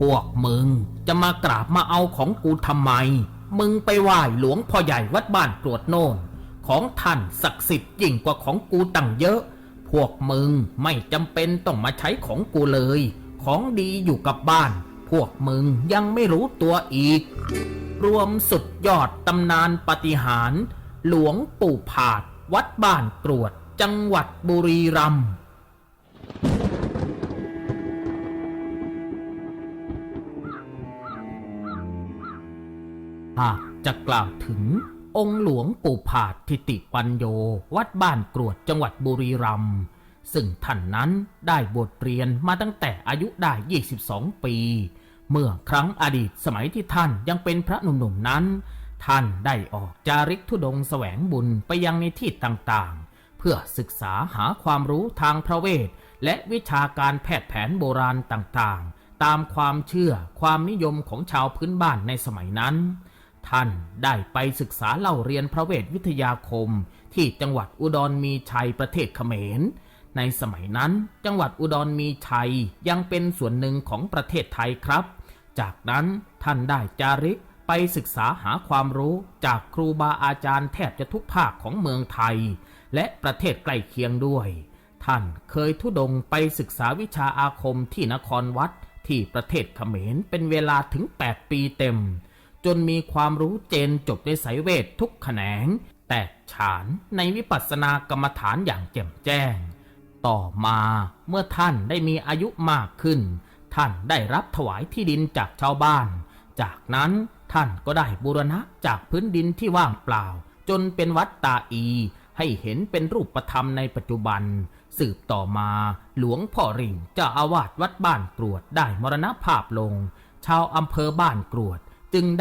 พวกมึงจะมากราบมาเอาของกูทำไม มึงไปไหว้หลวงพ่อใหญ่วัดบ้านกรวดโน่น ของท่านศักดิ์สิทธิ์ยิ่งกว่าของกูตั้งเยอะ พวกมึงไม่จำเป็นต้องมาใช้ของกูเลย ของดีอยู่กับบ้าน พวกมึงยังไม่รู้ตัวอีก รวมสุดยอดตำนานปาฏิหารย์หลวงปู่ผาด วัดบ้านกรวด จังหวัดบุรีรัมย์ หากจะกล่าวถึง องค์หลวงปู่ผาดทิติปัญโย วัดบ้านกรวดจังหวัดบุรีรัมย์ซึ่งท่านนั้นได้บทเรียนมาตั้งแต่อายุได้ 22 ปี เมื่อครั้งอดีตสมัยที่ท่านยังเป็นพระหนุ่มๆนั้น ท่านได้ออกจาริกธุดงแสวงบุญไปยังในที่ต่างๆ เพื่อศึกษาหาความรู้ทางพระเวท และวิชาการแพทย์แผนโบราณต่างๆ ตามความเชื่อความนิยมของชาวพื้นบ้านในสมัยนั้น ท่านได้ไปศึกษาเล่าเรียนพระเวทวิทยาคม ที่จังหวัดอุดรมีชัยประเทศเขมร ในสมัยนั้นจังหวัดอุดรมีชัยยังเป็นส่วนหนึ่งของประเทศไทยครับ จากนั้นท่านได้จาริกไปศึกษาหาความรู้จากครูบาอาจารย์แทบจะทุกภาคของเมืองไทย และประเทศใกล้เคียงด้วย ท่านเคยทุดงไปศึกษาวิชาอาคมที่นครวัดที่ประเทศเขมรเป็นเวลาถึง 8 ปีเต็ม จนมีความรู้เจนจบในสายเวททุกแขนง แตกฉานในวิปัสสนากรรมฐานอย่างแจ่มแจ้ง ต่อมาเมื่อท่านได้มีอายุมากขึ้น ท่านได้รับถวายที่ดินจากชาวบ้าน จากนั้นท่านก็ได้บูรณะจากพื้นดินที่ว่างเปล่า จนเป็นวัดตาอี ให้เห็นเป็นรูปธรรมในปัจจุบัน สืบต่อมาหลวงพ่อริ่งเจ้าอาวาสวัดบ้านกรวดได้มรณภาพลง ชาวอำเภอบ้านกรวดจึงได้